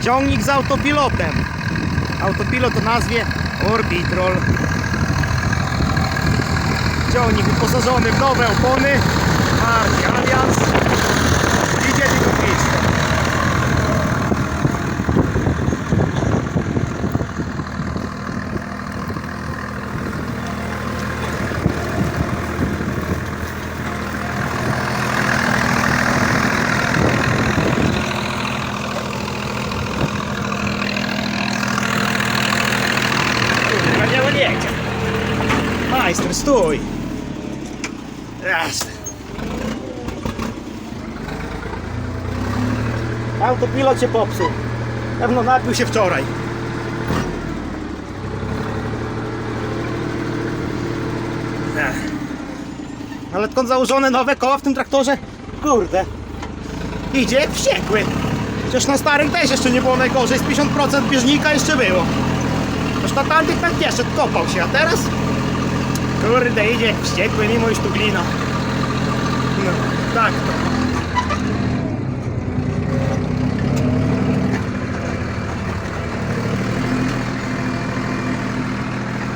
Ciągnik z autopilotem. Autopilot o nazwie Orbitrol. Ciągnik wyposażony w nowe opony Jedzie. Majster, stój. Jasne. Autopilot się popsuł. Pewno napił się wczoraj. Ech. Ale odkąd założone nowe koła w tym traktorze, kurde, idzie wściekły. Przecież na starych też jeszcze nie było najgorzej, z 50% bieżnika jeszcze było. Już na tamtych tak nie szedł, kopał się, a teraz? Kurde, idzie jak wściekły, mimo iż tu glina. No, tak to.